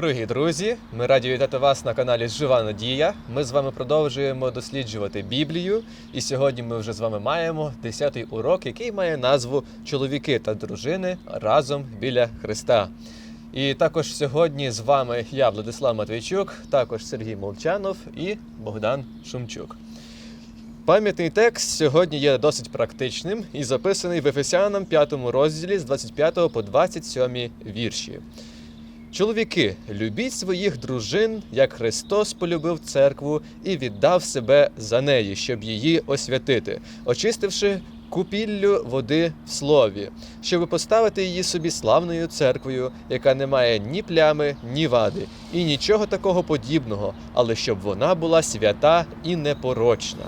Дорогі друзі, ми раді вітати вас на каналі Жива Надія. Ми з вами продовжуємо досліджувати Біблію. І сьогодні ми вже з вами маємо 10-й урок, який має назву Чоловіки та дружини разом біля Христа. І також сьогодні з вами я, Владислав Матвійчук, також Сергій Молчанов і Богдан Шумчук. Пам'ятний текст сьогодні є досить практичним і записаний в Ефесянам 5 розділі з 25 по 27 вірші. Чоловіки, любіть своїх дружин, як Христос полюбив церкву і віддав себе за неї, щоб її освятити, очистивши купіллю води в слові, щоб поставити її собі славною церквою, яка не має ні плями, ні вади, і нічого такого подібного, але щоб вона була свята і непорочна.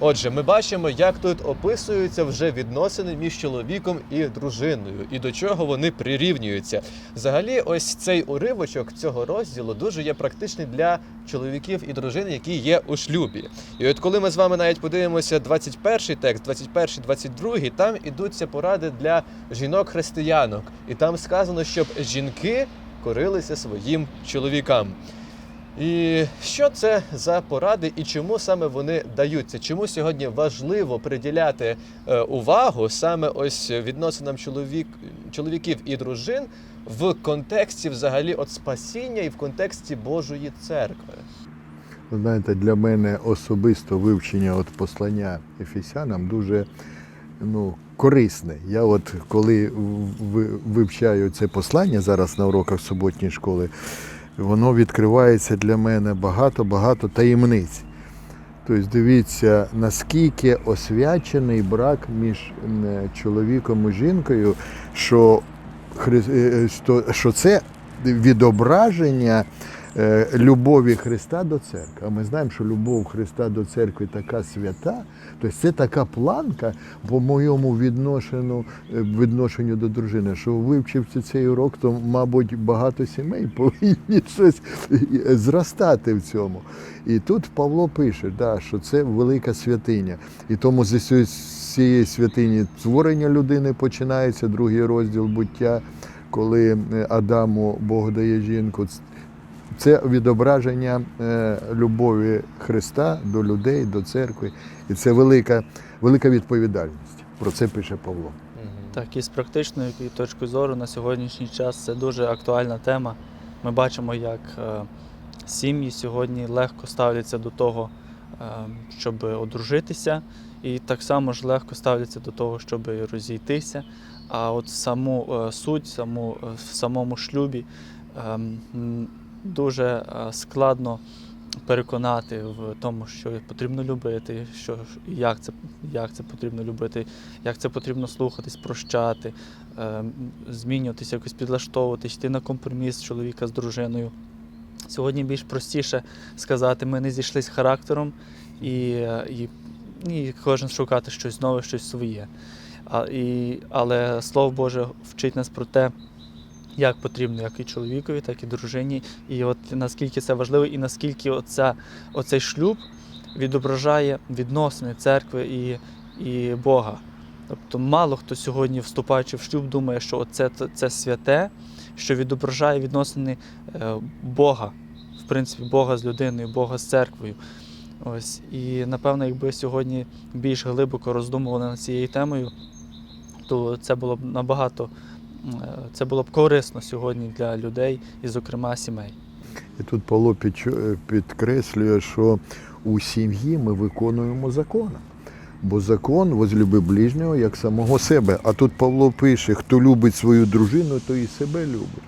Отже, ми бачимо, як тут описуються вже відносини між чоловіком і дружиною, і до чого вони прирівнюються. Взагалі, ось цей уривочок цього розділу дуже є практичний для чоловіків і дружин, які є у шлюбі. І от коли ми з вами навіть подивимося 21 текст, 21, 22, там ідуться поради для жінок-християнок, і там сказано, щоб жінки корилися своїм чоловікам. І що це за поради і чому саме вони даються? Чому сьогодні важливо приділяти е, увагу саме ось відносинам чоловік, чоловіків і дружин в контексті взагалі от спасіння і в контексті Божої церкви? Ви Знаєте, для мене особисто вивчення от послання Ефесянам дуже ну, корисне. Я от коли вивчаю це послання зараз на уроках суботньої школи, воно відкривається для мене багато-багато таємниць. Тобто дивіться, наскільки освячений брак між чоловіком і жінкою, що, Хри- е, що- це відображення е, любові Христа до церкви. А ми знаємо, що любов Христа до церкви така свята, тобто це така планка по моєму відношенню, е, відношенню до дружини. Що вивчивши цей урок, то, мабуть, багато сімей повинні щось е, зростати в цьому. І тут Павло пише, да, що це велика святиня. І тому з цієї- святині творення людини починається, другий розділ буття, коли е, Адаму Бог дає жінку. Це відображення е, любові Христа до людей, до церкви. І це велика, велика відповідальність. Про це пише Павло. Так, і з практичної точки зору на сьогоднішній час це дуже актуальна тема. Ми бачимо, як е, сім'ї сьогодні легко ставляться до того, е, щоб одружитися, і так само ж легко ставляться до того, щоб розійтися. А от саму суть, саму, в самому шлюбі е, м, дуже е, складно переконати в тому, що потрібно любити, що як це, як це потрібно любити, як це потрібно слухатись, прощати, е, змінюватися, якось підлаштовуватись, йти на компроміс чоловіка з дружиною. Сьогодні більш простіше сказати, ми не зійшлися характером і, е, і, і кожен шукати щось нове, щось своє. А, і, але Слово Боже вчить нас про те, як потрібно, як і чоловікові, так і дружині. І от наскільки це важливо, і наскільки оця, оцей шлюб відображає відносини церкви і, і Бога. Тобто мало хто сьогодні, вступаючи в шлюб, думає, що це, це святе, що відображає відносини е, Бога, в принципі, Бога з людиною, Бога з церквою. Ось. І напевно, якби сьогодні більш глибоко роздумували над цією темою, то це було б набагато це було б корисно сьогодні для людей і, зокрема, сімей. І тут Павло підкреслює, що у сім'ї ми виконуємо закон. Бо закон возлюби ближнього як самого себе. А тут Павло пише, хто любить свою дружину, то і себе любить.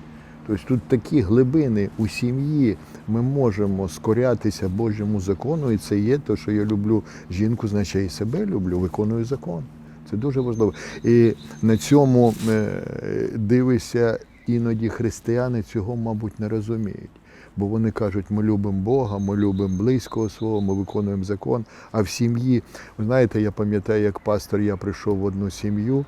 Тобто тут такі глибини у сім'ї ми можемо скорятися Божому закону, і це є те, що я люблю жінку, значить я і себе люблю, виконую закон. Це дуже важливо. І на цьому дивися, дивишся, іноді християни цього, мабуть, не розуміють. Бо вони кажуть, ми любимо Бога, ми любимо близького свого, ми виконуємо закон. А в сім'ї, ви знаєте, я пам'ятаю, як пастор, я прийшов в одну сім'ю,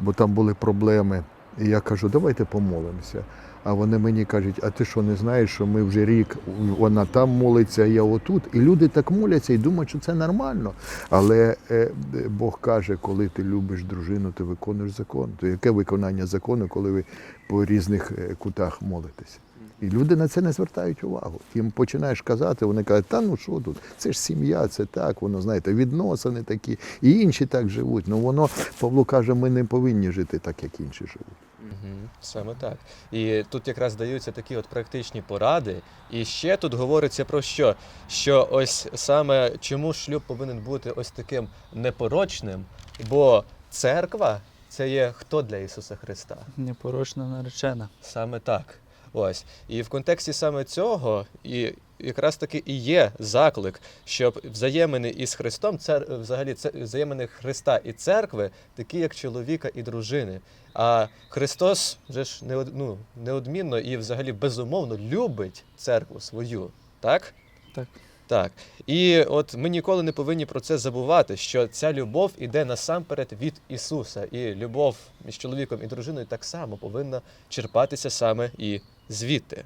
бо там були проблеми. І я кажу, давайте помолимося. А вони мені кажуть, а ти що не знаєш, що ми вже рік, вона там молиться, а я отут. І люди так моляться і думають, що це нормально. Але е, Бог каже, коли ти любиш дружину, ти виконуєш закон. То яке виконання закону, коли ви по різних е, кутах молитеся? І люди на це не звертають увагу. Їм починаєш казати, вони кажуть, та ну що тут, це ж сім'я, це так, воно, знаєте, відносини такі, і інші так живуть. Ну воно, Павло каже, ми не повинні жити так, як інші живуть. Угу, саме так. І тут якраз даються такі от практичні поради. І ще тут говориться про що? Що ось саме чому шлюб повинен бути ось таким непорочним, бо церква це є хто для Ісуса Христа? Непорочна наречена. Саме так. Ось. І в контексті саме цього, і якраз таки і є заклик, щоб взаємини із Христом, цер... взагалі це взаємини Христа і церкви, такі як чоловіка і дружини. А Христос вже ж неод... ну, неодмінно і взагалі безумовно любить церкву свою. Так? Так. Так. І от ми ніколи не повинні про це забувати, що ця любов іде насамперед від Ісуса. І любов між чоловіком і дружиною так само повинна черпатися саме і звідти.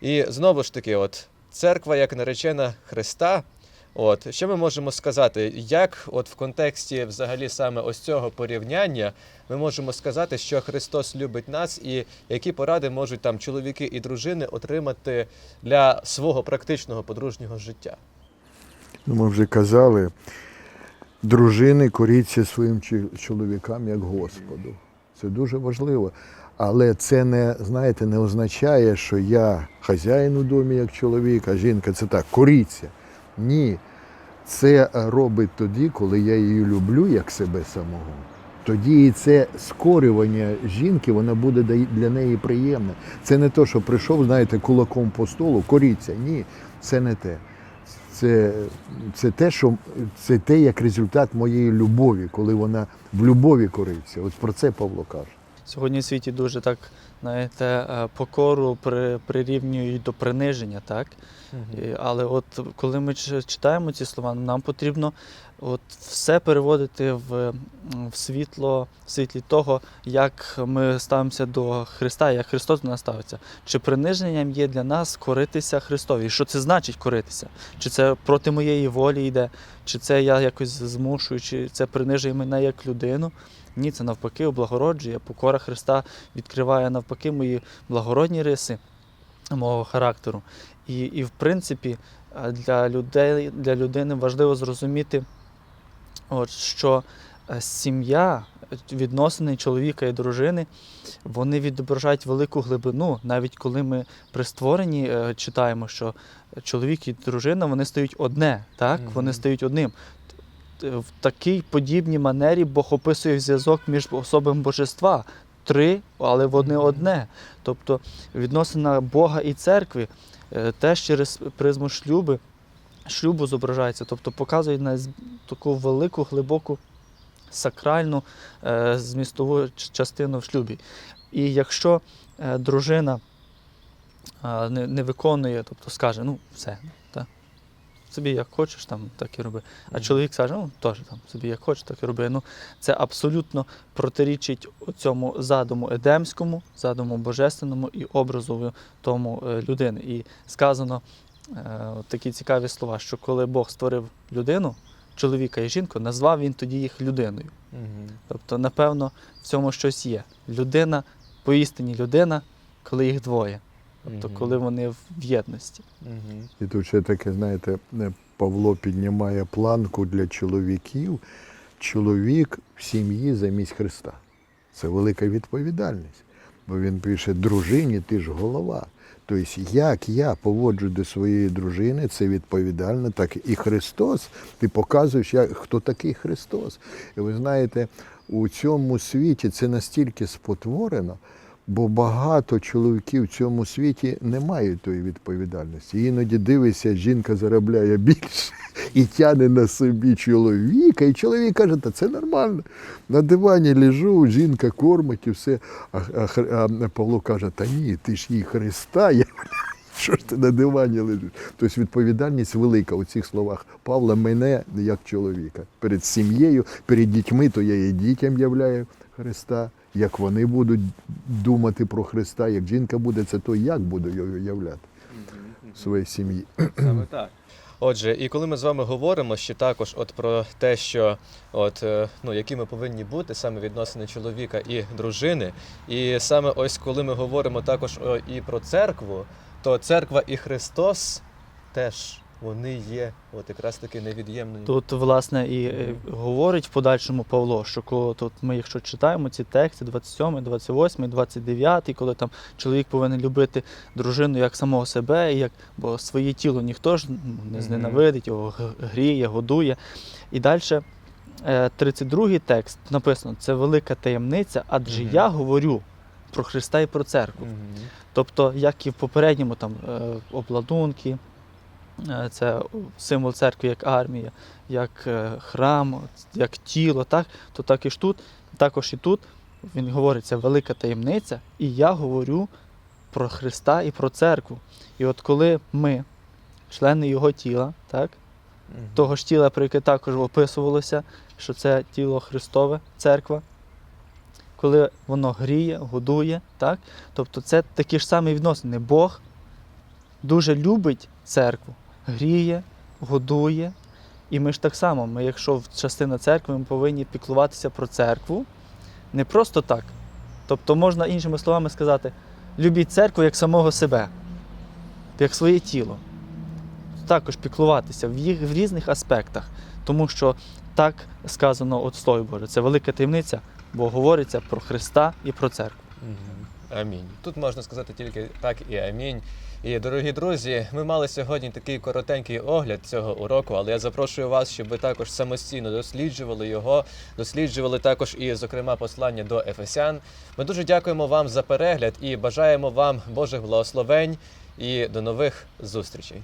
І знову ж таки, от церква як наречена Христа. От що ми можемо сказати, як от в контексті взагалі саме ось цього порівняння ми можемо сказати, що Христос любить нас, і які поради можуть там чоловіки і дружини отримати для свого практичного подружнього життя? Ну, ми вже казали, дружини коріться своїм чоловікам як Господу. Це дуже важливо. Але це не, знаєте, не означає, що я хазяїн у домі як чоловік, а жінка це так, коріться. Ні. Це робить тоді, коли я її люблю як себе самого. Тоді і це скорювання жінки, воно буде для неї приємне. Це не то, що прийшов, знаєте, кулаком по столу, коріться. Ні, це не те. Це, це те, що це те, як результат моєї любові, коли вона в любові кориться. От про це Павло каже. Сьогодні в світі дуже так, знаєте, е, покору при, прирівнюють до приниження, так? І- Але от коли ми читаємо ці слова, нам потрібно от все переводити в, в світло, в світлі того, як ми ставимося до Христа, як Христос до нас ставиться. Чи приниженням є для нас коритися Христові? Що це значить коритися? Чи це проти моєї волі йде, чи це я якось змушую, чи це принижує мене як людину? Ні, це навпаки облагороджує. Покора Христа відкриває навпаки мої благородні риси мого характеру. І, і в принципі, для людей, для людини важливо зрозуміти, от, що е, сім'я, е, відносини чоловіка і дружини, вони відображають велику глибину. Навіть коли ми при створенні е, читаємо, що чоловік і дружина вони стають одне, так? Вони стають одним. В такій подібній манері Бог описує зв'язок між особами божества. Три, але вони одне. Тобто відносина Бога і церкви теж через призму шлюби, шлюбу зображається, тобто показує нас таку велику, глибоку сакральну е, змістову частину в шлюбі. І якщо е, дружина е, не, не виконує, тобто скаже, ну все, та, собі як хочеш, там, так і роби. А чоловік каже, ну теж там собі як хочеш, так і роби. Ну, це абсолютно протирічить цьому задуму едемському, задуму божественному і образу тому е, людини. І сказано от такі цікаві слова, що коли Бог створив людину, чоловіка і жінку, назвав він тоді їх людиною. Мгм. Тобто, напевно, в цьому щось є. Людина, поістині людина, коли їх двоє. Тобто, Мгм. коли вони в єдності. Мгм. І тут ще таке, знаєте, е, Павло піднімає планку для чоловіків. Чоловік в сім'ї замість Христа. Це велика відповідальність. Бо він пише: дружині, ти ж голова. Тобто, як я поводжу до своєї дружини, це відповідально, так і Христос. Ти показуєш, як, хто такий Христос. І ви знаєте, у цьому світі це настільки спотворено, бо багато чоловіків в цьому світі не мають тої відповідальності. Іноді дивишся, жінка заробляє більше і тягне на собі чоловіка. І чоловік каже, та це нормально. На дивані лежу, жінка кормить і все. А, а, а Павло каже, та ні, ти ж їй Христа. Я... Що ж ти на дивані лежиш? Тобто відповідальність велика у цих словах Павла мене як чоловіка. Перед сім'єю, перед дітьми, то я і дітям являю Христа. Як вони будуть думати про Христа, як жінка буде, це то як буду його являти в своїй сім'ї. Саме так. Отже, і коли ми з вами говоримо ще також от про те, що от е, ну які ми повинні бути саме відносини чоловіка і дружини, і саме ось коли ми говоримо також і про церкву, то церква і Христос теж вони є от якраз таки невід'ємною. Тут, власне, і е, говорить в подальшому Павло, що коли тут ми, якщо читаємо ці тексти, 27, 28, 29, коли там чоловік повинен любити дружину як самого себе, і як, бо своє тіло ніхто ж ну, не зненавидить, його г- гріє, годує. І далі 32 текст написано: це велика таємниця, адже Мгм. я говорю про Христа і про церкву. Мгм. Тобто, як і в попередньому там е, обладунки, е, це символ церкви як армія, як е, храм, як тіло, так, то так і ж тут, також і тут він говорить, це велика таємниця, і я говорю про Христа і про церкву. І от коли ми, члени його тіла, так, Мгм. того ж тіла, про яке також описувалося, що це тіло Христове, церква, коли воно гріє, годує, так? тобто це такі ж самі відносини. Бог дуже любить церкву, гріє, годує. І ми ж так само, ми, якщо частина церкви, ми повинні піклуватися про церкву не просто так. Тобто можна іншими словами сказати, любіть церкву як самого себе, як своє тіло також піклуватися в їх в різних аспектах, тому що так сказано от Слові Боже, це велика таємниця, бо говориться про Христа і про церкву. Амінь. Тут можна сказати тільки так і амінь. І дорогі друзі, ми мали сьогодні такий коротенький огляд цього уроку, але я запрошую вас, щоб ви також самостійно досліджували його, досліджували також і, зокрема, послання до Ефесян. Ми дуже дякуємо вам за перегляд і бажаємо вам Божих благословень і до нових зустрічей.